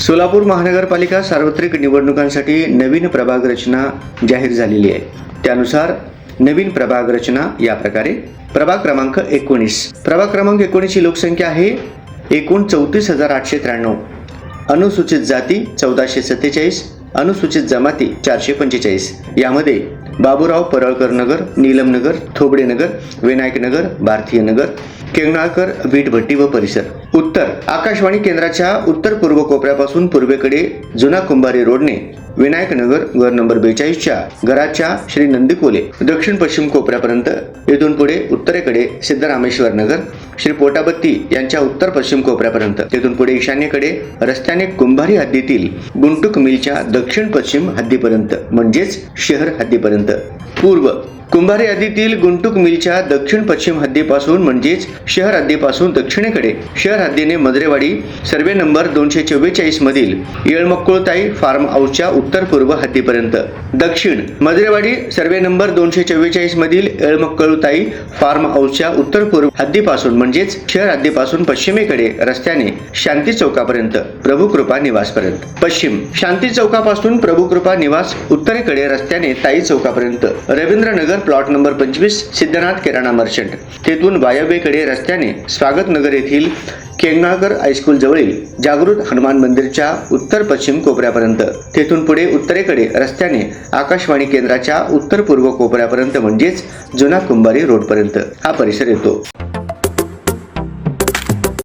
सोलापूर महानगरपालिका सार्वत्रिक निवडणुकांसाठी नवीन प्रभाग रचना जाहीर झालेली आहे. त्यानुसार नवीन प्रभाग रचना या प्रकारे प्रभाग क्रमांक एकोणीस. प्रभाग क्रमांक एकोणीसची लोकसंख्या आहे एकूण चौतीस हजार आठशे त्र्याण्णव. अनुसूचित जाती चौदाशे सत्तेचाळीस अनुसूचित जमाती चारशे पंचेचाळीस. यामध्ये बाबूराव परळकर नगर नीलमनगर थोबडेनगर विनायकनगर भारतीय नगर केंगळाकर वीटभट्टी व परिसर. उत्तर आकाशवाणी केंद्राच्या उत्तर पूर्व कोपऱ्यापासून पूर्वेकडे जुना कुंभारी रोडने विनायक नगर घर नंबर बेचाळीसच्या घराच्या श्री नंदीकोले दक्षिण पश्चिम कोपऱ्यापर्यंत. येथून पुढे उत्तरेकडे सिद्धरामेश्वर नगर श्री पोटाबत्ती यांच्या उत्तर पश्चिम कोपऱ्यापर्यंत. तेथून पुढे ईशान्येकडे रस्त्याने कुंभारी हद्दीतील गुंटुक मिलच्या दक्षिण पश्चिम हद्दीपर्यंत म्हणजेच शहर हद्दीपर्यंत. पूर्व कुंभारी हद्दीतील गुंटूक मिलच्या दक्षिण पश्चिम हद्दीपासून म्हणजेच शहर हद्दीपासून दक्षिणेकडे. शहर हद्दीने मजरेवाडी सर्वे नंबर दोनशे चव्वेचाळीस मधील येळमक्कुळताई फार्म हाऊसच्या उत्तर पूर्व हद्दीपर्यंत. दक्षिण मजरेवाडी सर्वे नंबर दोनशे चव्वेचाळीस मधील येळमक्कळताई फार्म हाऊसच्या उत्तर पूर्व हद्दीपासून म्हणजेच शहर हद्दीपासून पश्चिमेकडे रस्त्याने शांती चौकापर्यंत प्रभुकृपा निवासपर्यंत. पश्चिम शांती चौकापासून प्रभुकृपा निवास उत्तरेकडे रस्त्याने ताई चौकापर्यंत. रवींद्रनगर प्लॉट नंबर पंचवीस सिद्धनाथ किराणा मर्चंट तेथून वायव्येकडे रस्त्याने स्वागत नगर येथील केंगणाळकर हायस्कूल जवळील जागृत हनुमान मंदिरच्या उत्तर पश्चिम कोपऱ्यापर्यंत. तेथून पुढे उत्तरेकडे रस्त्याने आकाशवाणी केंद्राच्या उत्तर पूर्व कोपऱ्यापर्यंत म्हणजेच जुना कुंभारी रोडपर्यंत हा परिसर येतो.